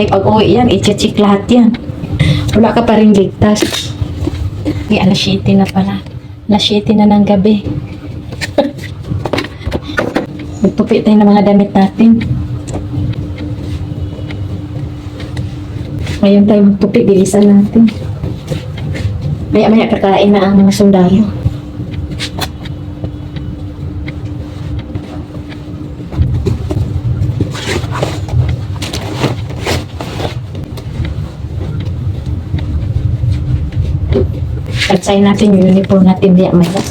Kaya pag uwi yan, i-check lahat yan. Wala ka pa rin ligtas. Okay, alas 7 na pala. Alas 7 na ng gabi. Magtupi tayo ng mga damit natin. Ngayon tayo magtupi, bilisan natin. Maya-maya kakain na ang mga sundalo. Pagsay natin yung uniform natin diya maya.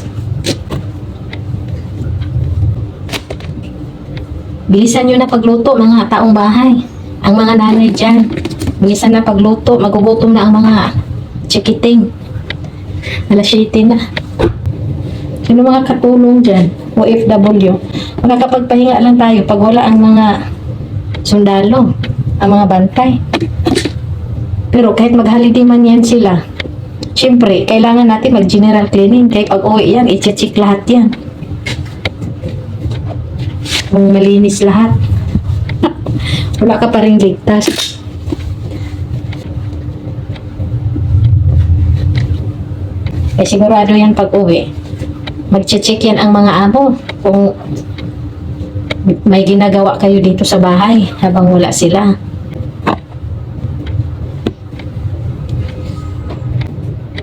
Bilisan nyo na pagluto mga taong bahay. Ang mga nanay dyan. Bilisan na pagluto. Magugutom na ang mga chikiting. Alas 7 na. Sino mga katulong dyan? OFW. Makakapagpahinga lang tayo pag wala ang mga sundalo. Ang mga bantay. Pero kahit mag-holiday man yan sila, Siyempre, kailangan natin mag-general cleaning. Kaya pag uwi yan, i-check lahat yan. Kung malinis lahat. Wala ka pa rin ligtas. Eh sigurado yan pag uwi. Mag-check yan ang mga amo. Kung may ginagawa kayo dito sa bahay habang wala sila.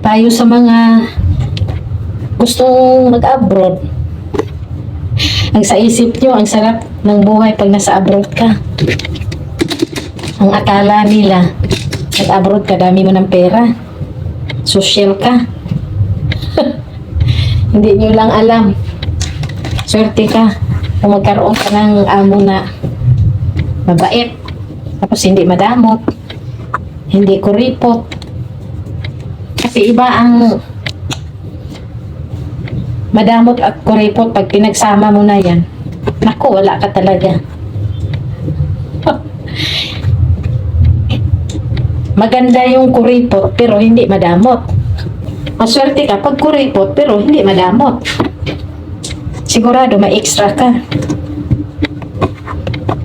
Tayo sa mga gustong mag-abroad. Ang sa isip nyo, ang sarap ng buhay pag nasa abroad ka. Ang akala nila, nag-abroad ka, dami mo ng pera. Social ka. Hindi nyo lang alam. Swerte ka kung magkaroon ka ng amo na mabait. Tapos hindi madamot. Hindi kuripot. Kasi iba ang madamot at kuripot pag pinagsama mo na yan. Naku, wala ka talaga. Maganda yung kuripot pero hindi madamot. Maswerte ka pag kuripot pero hindi madamot. Sigurado may extra ka.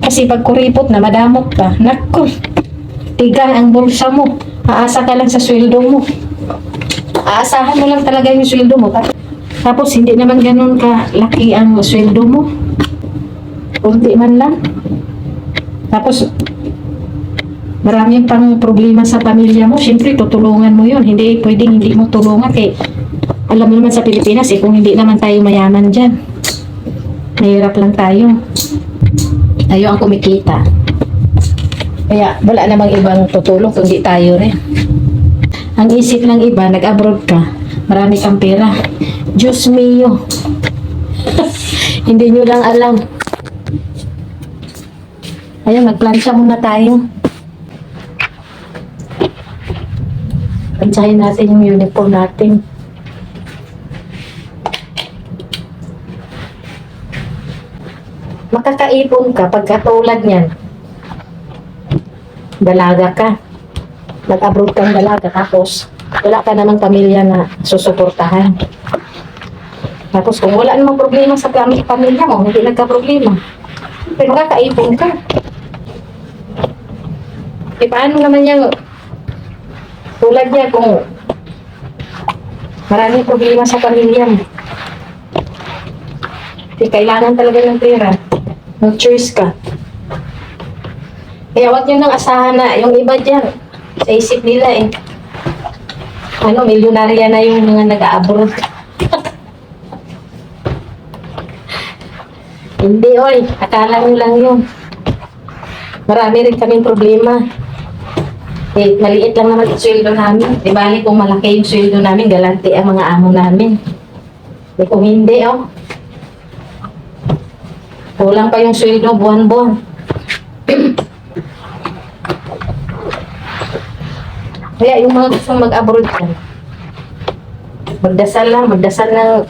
Kasi pag kuripot na madamot ka, naku, tiga ang bulsa mo. Aasa ka lang sa sweldo mo. Aasahan mo lang talaga yung sweldo mo. Tapos, hindi naman ganun ka laki ang sweldo mo. Kunti man lang. Tapos, maraming pang problema sa pamilya mo. Siyempre, tutulungan mo yun. Hindi pwedeng hindi mo tulungan. Kaya, alam mo naman sa Pilipinas, eh, kung hindi naman tayo mayaman dyan, mahirap lang tayo. Tayo ang kumikita. Kaya, wala namang ibang tutulong kung di tayo rin. Ang isip ng iba, nag-abroad ka, marami kang pera. Diyos mio. Hindi nyo lang alam. Ayan, magplansya muna tayo. Plansyahin natin yung uniform natin. Makakaipon ka pag katulad niyan. Dalaga ka nag-abroad kang dalaga tapos wala ka namang pamilya na susuportahan. Tapos kung wala namang problema sa pam- pamilya mo, hindi nagka-problema. Pero makakaipon ka. E paano naman yung tulad niya kung maraming problema sa pamilya mo. Di kailangan talaga ng pera. No choice ka. Kaya wag niyo nang asahan na yung iba dyan, sa isip nila eh. Ano, milyonarya na yung mga nag-abroad. Hindi, oy. Akala mo lang yun. Marami rin kaming problema. Eh, maliit lang naman yung sweldo namin. Di bali kung malaki yung sweldo namin, galante ang mga amo namin. Eh, kung hindi, oh. Kulang pa yung sweldo buwan-buwan. Kaya yung mga gustong mag-abroad ka, magdasal lang, magdasal ng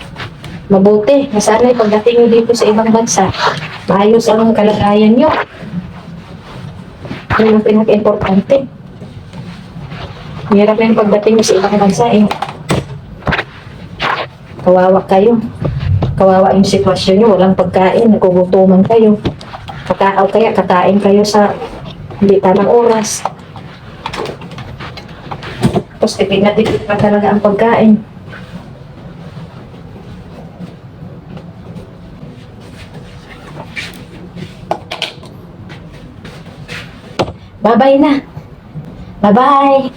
mabuti. Na sana pagdating nyo dito sa ibang bansa, maayos ang kalagayan nyo. Yun ang pinaka-importante. Hirap na pagdating nyo sa ibang bansa eh. Kawawa kayo. Kawawa yung sitwasyon nyo, walang pagkain, nagugutuman kayo. Kaka o kaya kakain kayo sa Hindi tamang oras. Tapos tipid na pa talaga ang pagkain. Bye-bye na. Bye-bye.